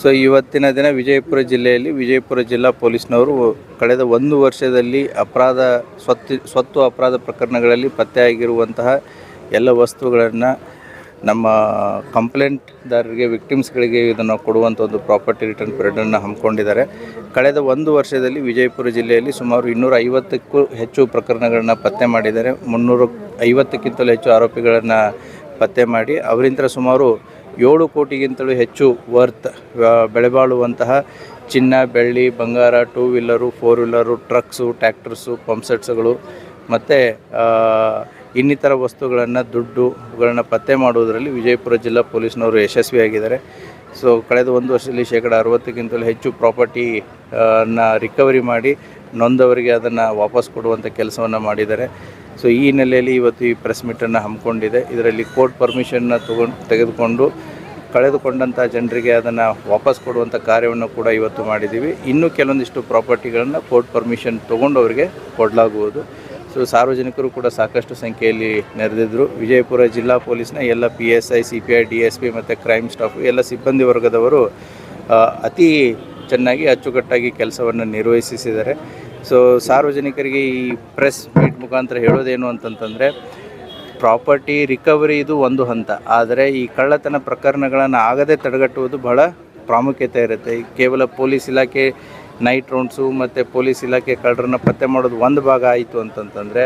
So ಇವತ್ತಿನ ದಿನ ವಿಜಯಪುರ ಜಿಲ್ಲೆಯಲ್ಲಿ ವಿಜಯಪುರ ಜಿಲ್ಲಾ ಪೊಲೀಸ್ನವರು ಕಳೆದ ಒಂದು ವರ್ಷದಲ್ಲಿ ಅಪರಾಧ ಸ್ವತ್ತು ಸ್ವತ್ತು ಅಪರಾಧ ಪ್ರಕರಣಗಳಲ್ಲಿ ಪತ್ತೆಯಾಗಿರುವಂತಹ ಎಲ್ಲ ವಸ್ತುಗಳನ್ನು ನಮ್ಮ ಕಂಪ್ಲೇಂಟ್ದಾರರಿಗೆ, ವಿಕ್ಟಿಮ್ಸ್ಗಳಿಗೆ ಇದನ್ನು ಕೊಡುವಂಥ ಒಂದು ಪ್ರಾಪರ್ಟಿ ರಿಟರ್ನ್ ಪೀರಿಯಡನ್ನು ಹಮ್ಮಿಕೊಂಡಿದ್ದಾರೆ. ಕಳೆದ ಒಂದು ವರ್ಷದಲ್ಲಿ ವಿಜಯಪುರ ಜಿಲ್ಲೆಯಲ್ಲಿ ಸುಮಾರು ಇನ್ನೂರ ಐವತ್ತಕ್ಕೂ ಹೆಚ್ಚು ಪ್ರಕರಣಗಳನ್ನು ಪತ್ತೆ ಮಾಡಿದ್ದಾರೆ. ಮುನ್ನೂರು ಐವತ್ತಕ್ಕಿಂತಲೂ ಹೆಚ್ಚು ಆರೋಪಿಗಳನ್ನು ಪತ್ತೆ ಮಾಡಿ ಅವರಿಂದ ಸುಮಾರು ಏಳು ಕೋಟಿಗಿಂತಲೂ ಹೆಚ್ಚು ವರ್ತ್ ಬೆಲೆಬಾಳುವಂತಹ ಚಿನ್ನ, ಬೆಳ್ಳಿ, ಬಂಗಾರ two wheeler four wheeler trucks tractors ಪಂಪ್ಸೆಟ್ಸ್ಗಳು ಮತ್ತು ಇನ್ನಿತರ ವಸ್ತುಗಳನ್ನು, ದುಡ್ಡುಗಳನ್ನು ಪತ್ತೆ ಮಾಡುವುದರಲ್ಲಿ ವಿಜಯಪುರ ಜಿಲ್ಲಾ ಪೊಲೀಸ್ನವರು ಯಶಸ್ವಿಯಾಗಿದ್ದಾರೆ. ಸೊ ಕಳೆದ ಒಂದು ವರ್ಷದಲ್ಲಿ ಶೇಕಡ ಅರವತ್ತಕ್ಕಿಂತಲೂ ಹೆಚ್ಚು ಪ್ರಾಪರ್ಟಿ ನ ರಿಕವರಿ ಮಾಡಿ, ನೊಂದವರಿಗೆ ಅದನ್ನು ವಾಪಸ್ ಕೊಡುವಂಥ ಕೆಲಸವನ್ನು ಮಾಡಿದ್ದಾರೆ. ಸೊ ಈ ಹಿನ್ನೆಲೆಯಲ್ಲಿ ಇವತ್ತು ಈ ಪ್ರೆಸ್ ಮೀಟನ್ನು ಹಮ್ಮಿಕೊಂಡಿದೆ. ಇದರಲ್ಲಿ ಕೋರ್ಟ್ ಪರ್ಮಿಷನ್ನ ತಗೊಂಡು, ತೆಗೆದುಕೊಂಡು ಕಳೆದುಕೊಂಡಂಥ ಜನರಿಗೆ ಅದನ್ನು ವಾಪಸ್ ಕೊಡುವಂಥ ಕಾರ್ಯವನ್ನು ಕೂಡ ಇವತ್ತು ಮಾಡಿದ್ದೀವಿ. ಇನ್ನೂ ಕೆಲವೊಂದಿಷ್ಟು ಪ್ರಾಪರ್ಟಿಗಳನ್ನು ಕೋರ್ಟ್ ಪರ್ಮಿಷನ್ ತೊಗೊಂಡು ಅವರಿಗೆ ಕೊಡಲಾಗುವುದು. ಸೊ, ಸಾರ್ವಜನಿಕರು ಕೂಡ ಸಾಕಷ್ಟು ಸಂಖ್ಯೆಯಲ್ಲಿ ನೆರೆದಿದ್ದರು ವಿಜಯಪುರ ಜಿಲ್ಲಾ ಪೊಲೀಸ್ನ ಎಲ್ಲ P S I C P I D S P ಮತ್ತು ಕ್ರೈಮ್ ಸ್ಟಾಫ್ ಎಲ್ಲ ಸಿಬ್ಬಂದಿ ವರ್ಗದವರು ಅತಿ ಚೆನ್ನಾಗಿ ಅಚ್ಚುಕಟ್ಟಾಗಿ ಕೆಲಸವನ್ನು ನಿರ್ವಹಿಸಿದ್ದಾರೆ ಸೊ, ಸಾರ್ವಜನಿಕರಿಗೆ ಈ ಪ್ರೆಸ್ ಮೀಟ್ ಮುಖಾಂತರ ಹೇಳೋದೇನು ಅಂತಂತಂದರೆ ಪ್ರಾಪರ್ಟಿ ರಿಕವರಿ ಇದು ಒಂದು ಹಂತ. ಆದರೆ ಈ ಕಳ್ಳತನ ಪ್ರಕರಣಗಳನ್ನು ಆಗದೆ ತಡೆಗಟ್ಟುವುದು ಬಹಳ ಪ್ರಾಮುಖ್ಯತೆ ಇರುತ್ತೆ. ಕೇವಲ ಪೊಲೀಸ್ ಇಲಾಖೆ ನೈಟ್ ರೌಂಡ್ಸು ಮತ್ತು ಪೊಲೀಸ್ ಇಲಾಖೆ ಕಳ್ಳರನ್ನ ಪತ್ತೆ ಮಾಡೋದು ಒಂದು ಭಾಗ ಆಯಿತು ಅಂತಂತಂದರೆ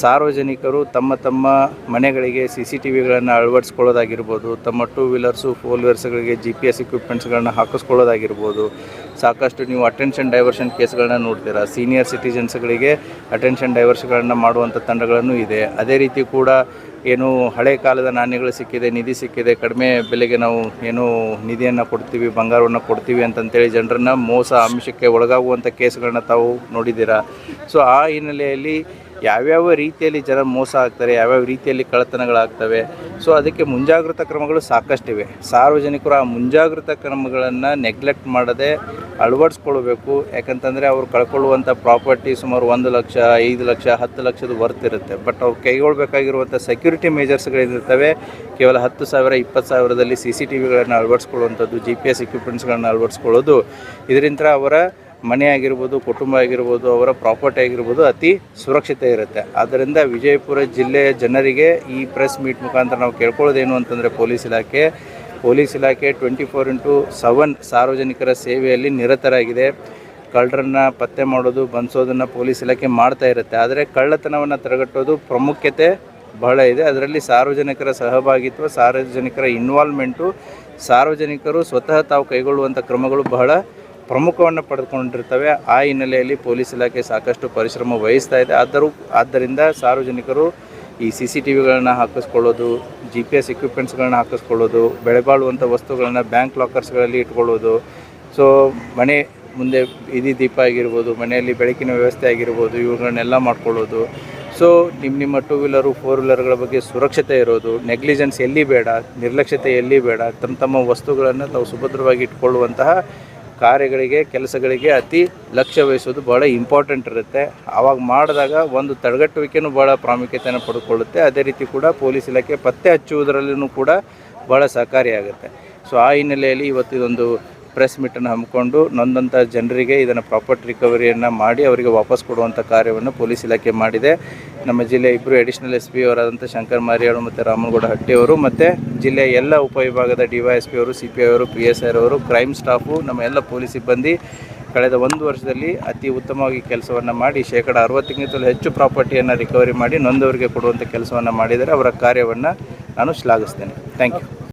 ಸಾರ್ವಜನಿಕರು ತಮ್ಮ ತಮ್ಮ ಮನೆಗಳಿಗೆ ಸಿ ಸಿ ಟಿ ವಿಗಳನ್ನು ಅಳವಡಿಸ್ಕೊಳ್ಳೋದಾಗಿರ್ಬೋದು, ತಮ್ಮ ಟೂ ವೀಲರ್ಸು ಫೋರ್ ವೀಲರ್ಸ್ಗಳಿಗೆ ಜಿ ಪಿ ಎಸ್ ಇಕ್ವಿಪ್ಮೆಂಟ್ಸ್ಗಳನ್ನ ಹಾಕಿಸ್ಕೊಳ್ಳೋದಾಗಿರ್ಬೋದು. ಸಾಕಷ್ಟು ನೀವು ಅಟೆನ್ಷನ್ ಡೈವರ್ಷನ್ ಕೇಸ್ಗಳನ್ನ ನೋಡ್ತೀರಾ? ಸೀನಿಯರ್ ಸಿಟಿಜನ್ಸ್ಗಳಿಗೆ ಅಟೆನ್ಷನ್ ಡೈವರ್ಸ್ಗಳನ್ನ ಮಾಡುವಂಥ ತಂಡಗಳನ್ನು ಇದೆ. ಅದೇ ರೀತಿ ಕೂಡ ಏನು ಹಳೆ ಕಾಲದ ನಾಣ್ಯಗಳು ಸಿಕ್ಕಿದೆ, ನಿಧಿ ಸಿಕ್ಕಿದೆ, ಕಡಿಮೆ ಬೆಲೆಗೆ ನಾವು ಏನು ನಿಧಿಯನ್ನು ಕೊಡ್ತೀವಿ, ಬಂಗಾರವನ್ನು ಕೊಡ್ತೀವಿ ಅಂತಂತೇಳಿ ಜನರನ್ನು ಮೋಸ ಅಂಶಕ್ಕೆ ಒಳಗಾಗುವಂಥ ಕೇಸ್ಗಳನ್ನ ತಾವು ನೋಡಿದ್ದೀರಾ? ಸೊ ಆ ಹಿನ್ನೆಲೆಯಲ್ಲಿ ಯಾವ್ಯಾವ ರೀತಿಯಲ್ಲಿ ಜನ ಮೋಸ ಆಗ್ತಾರೆ, ಯಾವ್ಯಾವ ರೀತಿಯಲ್ಲಿ ಕಳ್ಳತನಗಳಾಗ್ತವೆ. ಸೊ ಅದಕ್ಕೆ ಮುಂಜಾಗ್ರತಾ ಕ್ರಮಗಳು ಸಾಕಷ್ಟಿವೆ ಸಾರ್ವಜನಿಕರು ಆ ಮುಂಜಾಗ್ರತಾ ಕ್ರಮಗಳನ್ನು ನೆಗ್ಲೆಕ್ಟ್ ಮಾಡದೆ ಅಳವಡಿಸ್ಕೊಳ್ಬೇಕು. ಯಾಕಂತಂದರೆ ಅವ್ರು ಕಳ್ಕೊಳ್ಳುವಂಥ ಪ್ರಾಪರ್ಟಿ ಸುಮಾರು ಒಂದು ಲಕ್ಷ, ಐದು ಲಕ್ಷ, ಹತ್ತು ಲಕ್ಷದ ವರ್ತ್ ಇರುತ್ತೆ. ಬಟ್ ಅವ್ರು ಕೈಗೊಳ್ಬೇಕಾಗಿರುವಂಥ ಸೆಕ್ಯೂರಿಟಿ ಮೇಜರ್ಸ್ಗಳಿರ್ತವೆ ಕೇವಲ ಹತ್ತು ಸಾವಿರ, ಇಪ್ಪತ್ತು ಸಾವಿರದಲ್ಲಿ ಸಿ ಸಿ ಟಿ ವಿಗಳನ್ನು ಅಳವಡಿಸ್ಕೊಳ್ಳುವಂಥದ್ದು ಜಿ ಪಿ ಎಸ್ ಇಕ್ವಿಪ್ಮೆಂಟ್ಸ್ಗಳನ್ನು ಅಳವಡಿಸ್ಕೊಳ್ಳೋದು. ಇದರಿಂದ ಅವರ ಮನೆ ಆಗಿರ್ಬೋದು ಕುಟುಂಬ ಆಗಿರ್ಬೋದು, ಅವರ ಪ್ರಾಪರ್ಟಿ ಆಗಿರ್ಬೋದು ಅತಿ ಸುರಕ್ಷತೆ ಇರುತ್ತೆ. ಆದ್ದರಿಂದ ವಿಜಯಪುರ ಜಿಲ್ಲೆಯ ಜನರಿಗೆ ಈ ಪ್ರೆಸ್ ಮೀಟ್ ಮುಖಾಂತರ ನಾವು ಕೇಳ್ಕೊಳ್ಳೋದೇನು ಅಂತಂದರೆ ಪೊಲೀಸ್ ಇಲಾಖೆ. ಪೊಲೀಸ್ ಇಲಾಖೆ ಟ್ವೆಂಟಿ ಫೋರ್ ಇಂಟು ಸೆವೆನ್ ಸಾರ್ವಜನಿಕರ ಸೇವೆಯಲ್ಲಿ ನಿರತರಾಗಿದೆ. ಕಳ್ಳರನ್ನು ಪತ್ತೆ ಮಾಡೋದು ಬಂಧಿಸೋದನ್ನು ಪೊಲೀಸ್ ಇಲಾಖೆ ಮಾಡ್ತಾ ಇರುತ್ತೆ. ಆದರೆ ಕಳ್ಳತನವನ್ನು ತಡೆಗಟ್ಟೋದು ಪ್ರಾಮುಖ್ಯತೆ ಬಹಳ ಇದೆ. ಅದರಲ್ಲಿ ಸಾರ್ವಜನಿಕರ ಸಹಭಾಗಿತ್ವ, ಸಾರ್ವಜನಿಕರ ಇನ್ವಾಲ್ವ್ಮೆಂಟು ಸಾರ್ವಜನಿಕರು ಸ್ವತಃ ತಾವು ಕೈಗೊಳ್ಳುವಂಥ ಕ್ರಮಗಳು ಬಹಳ ಪ್ರಮುಖವನ್ನು ಪಡೆದುಕೊಂಡಿರ್ತವೆ. ಆ ಹಿನ್ನೆಲೆಯಲ್ಲಿ ಪೊಲೀಸ್ ಇಲಾಖೆ ಸಾಕಷ್ಟು ಪರಿಶ್ರಮ ವಹಿಸ್ತಾ ಇದೆ. ಆದರೂ, ಆದ್ದರಿಂದ ಸಾರ್ವಜನಿಕರು ಈ ಸಿ ಸಿ ಟಿ ವಿಗಳನ್ನು ಹಾಕಿಸ್ಕೊಳ್ಳೋದು, ಜಿ ಪಿ ಎಸ್ ಇಕ್ವಿಪ್ಮೆಂಟ್ಸ್ಗಳನ್ನ ಹಾಕಿಸ್ಕೊಳ್ಳೋದು ಬೆಳೆಬಾಳುವಂಥ ವಸ್ತುಗಳನ್ನು ಬ್ಯಾಂಕ್ ಲಾಕರ್ಸ್ಗಳಲ್ಲಿ ಇಟ್ಕೊಳ್ಳೋದು, ಸೊ ಮನೆ ಮುಂದೆ ಬೀದಿ ದೀಪ ಆಗಿರ್ಬೋದು, ಮನೆಯಲ್ಲಿ ಬೆಳಕಿನ ವ್ಯವಸ್ಥೆ ಆಗಿರ್ಬೋದು, ಇವುಗಳನ್ನೆಲ್ಲ ಮಾಡ್ಕೊಳ್ಳೋದು. ಸೊ ನಿಮ್ಮ ನಿಮ್ಮ ಟೂ ವೀಲರು ಫೋರ್ ವೀಲರ್ಗಳ ಬಗ್ಗೆ ಸುರಕ್ಷತೆ ಇರೋದು ನೆಗ್ಲಿಜೆನ್ಸ್ ಎಲ್ಲಿ ಬೇಡ, ನಿರ್ಲಕ್ಷ್ಯತೆ ಎಲ್ಲಿ ಬೇಡ, ತಮ್ಮ ತಮ್ಮ ವಸ್ತುಗಳನ್ನು ತಾವು ಸುಭದ್ರವಾಗಿ ಇಟ್ಕೊಳ್ಳುವಂತಹ ಕಾರ್ಯಗಳಿಗೆ, ಕೆಲಸಗಳಿಗೆ ಅತಿ ಲಕ್ಷ್ಯ ವಹಿಸೋದು ಭಾಳ ಇಂಪಾರ್ಟೆಂಟ್ ಇರುತ್ತೆ. ಆವಾಗ ಮಾಡಿದಾಗ ಒಂದು ತಡೆಗಟ್ಟುವಿಕೆಯೂ ಭಾಳ ಪ್ರಾಮುಖ್ಯತೆಯನ್ನು ಪಡ್ಕೊಳ್ಳುತ್ತೆ. ಅದೇ ರೀತಿ ಕೂಡ ಪೊಲೀಸ್ ಇಲಾಖೆ ಪತ್ತೆ ಹಚ್ಚುವುದರಲ್ಲೂ ಕೂಡ ಭಾಳ ಸಹಕಾರಿಯಾಗುತ್ತೆ. ಸೊ ಆ ಹಿನ್ನೆಲೆಯಲ್ಲಿ ಇವತ್ತು ಇದೊಂದು ಪ್ರೆಸ್ ಮೀಟನ್ನು ಹಮ್ಮಿಕೊಂಡು ನೊಂದಂಥ ಜನರಿಗೆ ಇದನ್ನು ಪ್ರಾಪರ್ಟಿ ರಿಕವರಿಯನ್ನು ಮಾಡಿ ಅವರಿಗೆ ವಾಪಸ್ ಕೊಡುವಂಥ ಕಾರ್ಯವನ್ನು ಪೊಲೀಸ್ ಇಲಾಖೆ ಮಾಡಿದೆ. ನಮ್ಮ ಜಿಲ್ಲೆ ಇಬ್ಬರು ಅಡಿಷನಲ್ ಎಸ್ ಪಿ ಅವರಾದಂಥ ಶಂಕರ್ ಮಾರಿಯಾಳು ಮತ್ತು ರಾಮನಗೌಡ ಹಟ್ಟಿಯವರು ಮತ್ತು ಜಿಲ್ಲೆಯ ಎಲ್ಲ ಉಪವಿಭಾಗದ ಡಿ ವೈ ಎಸ್ ಪಿ ಅವರು ಸಿ ಪಿ ಐ ಅವರು ಪಿ ಎಸ್ ಐ ಅವರು ಕ್ರೈಮ್ ಸ್ಟಾಫು ನಮ್ಮ ಎಲ್ಲ ಪೊಲೀಸ್ ಸಿಬ್ಬಂದಿ ಕಳೆದ ಒಂದು ವರ್ಷದಲ್ಲಿ ಅತಿ ಉತ್ತಮವಾಗಿ ಕೆಲಸವನ್ನು ಮಾಡಿ ಶೇಕಡ ಅರವತ್ತಕ್ಕಿಂತಲೂ ಹೆಚ್ಚು ಪ್ರಾಪರ್ಟಿಯನ್ನು ರಿಕವರಿ ಮಾಡಿ ನೊಂದವರಿಗೆ ಕೊಡುವಂಥ ಕೆಲಸವನ್ನು ಮಾಡಿದರೆ ಅವರ ಕಾರ್ಯವನ್ನು ನಾನು ಶ್ಲಾಘಿಸ್ತೇನೆ. Thank you